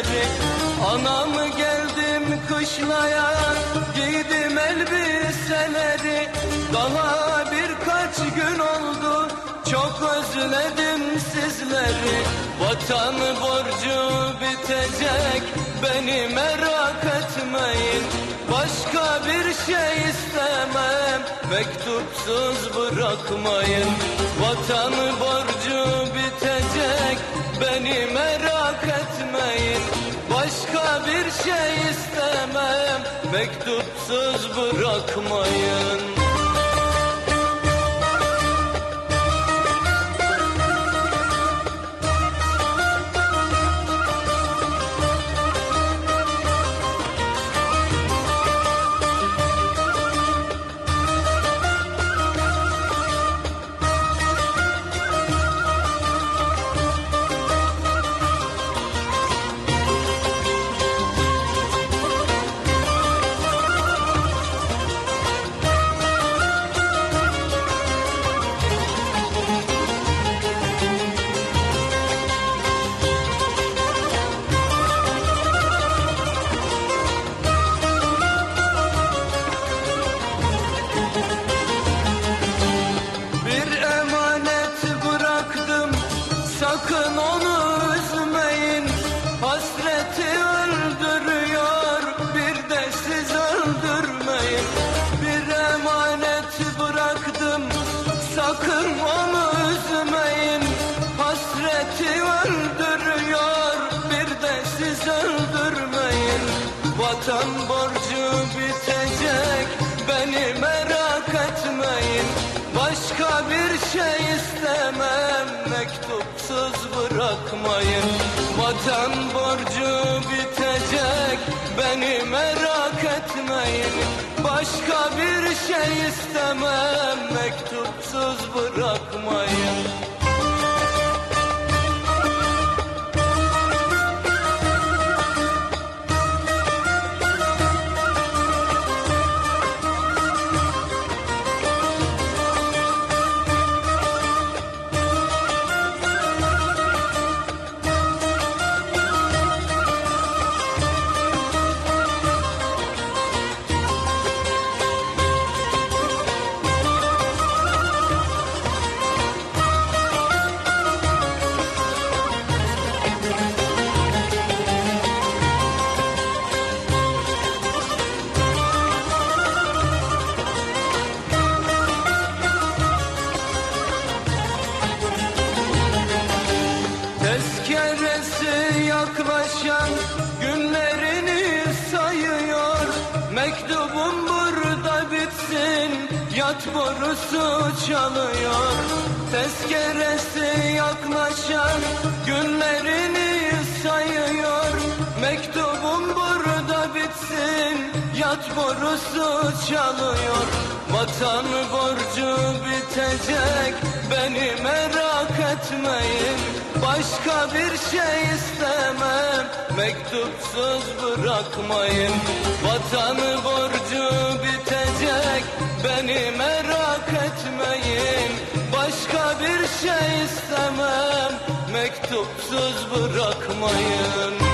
sizleri Anamı geldim kışlaya giydim elbiseleri. Daha birkaç gün oldu çok özledim sizleri. Vatan borcu bitecek beni merak etmeyin. Başka bir şey istemem mektupsuz bırakmayın Vatan borcu bitecek. Beni merak etmeyin Başka bir şey istemem. Mektupsuz bırakmayın bırakmayın Vatan borcu bitecek beni merak etmeyin. Başka bir şey istemem mektupsuz bırakmayın yat borusu çalıyor Tezkeresi yaklaşan günlerini sayıyor. Mektubum burada bitsin yat borusu çalıyor. Vatan borcu bitecek beni merak etmeyin. Başka bir şey istemem mektupsuz bırakmayın. Vatan borcu Mektupsuz bırakmayın